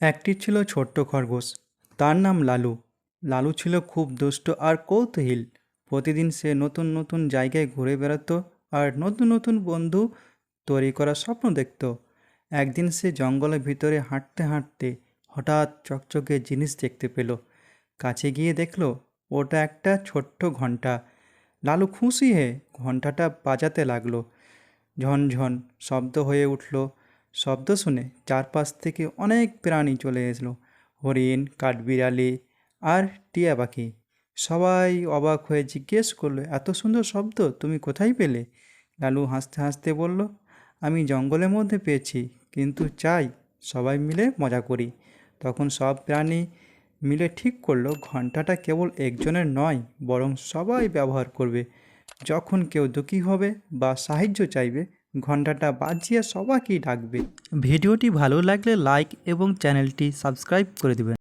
একটি ছিল ছোট্ট খরগোশ, তার নাম লালু। লালু ছিল খুব দুষ্ট আর কৌতূহল। প্রতিদিন সে নতুন নতুন জায়গায় ঘুরে বেড়াতো আর নতুন নতুন বন্ধু তৈরি করার স্বপ্ন দেখত। একদিন সে জঙ্গলের ভিতরে হাঁটতে হাঁটতে হঠাৎ চকচকে জিনিস দেখতে পেল। কাছে গিয়ে দেখল, ওটা একটা ছোট্ট ঘণ্টা। লালু খুশি হয়ে ঘন্টাটা বাজাতে লাগল। ঝনঝন শব্দ হয়ে উঠল। শব্দ শুনে চারপাশ থেকে অনেক প্রাণী চলে এসলো। হরিণ, কাঠবিড়ালি আর টিয়া পাখি। সবাই অবাক হয়ে জিজ্ঞেস করল, এত সুন্দর শব্দ, তুমি কোথায় পেলে? লালু হাসতে হাসতে বলল, আমি জঙ্গলের মধ্যে পেয়েছি, কিন্তু চাই সবাই মিলে মজা করি। তখন সব প্রাণী মিলে ঠিক করল, ঘন্টাটা কেবল একজনের নয়, বরং সবাই ব্যবহার করবে। যখন কেউ দুঃখী হবে বা সাহায্য চাইবে ঘন্টাটা বাজিয়ে সবাইকেই ডাকবে। ভিডিওটি ভালো লাগলে লাইক এবং চ্যানেলটি সাবস্ক্রাইব করে দেবেন।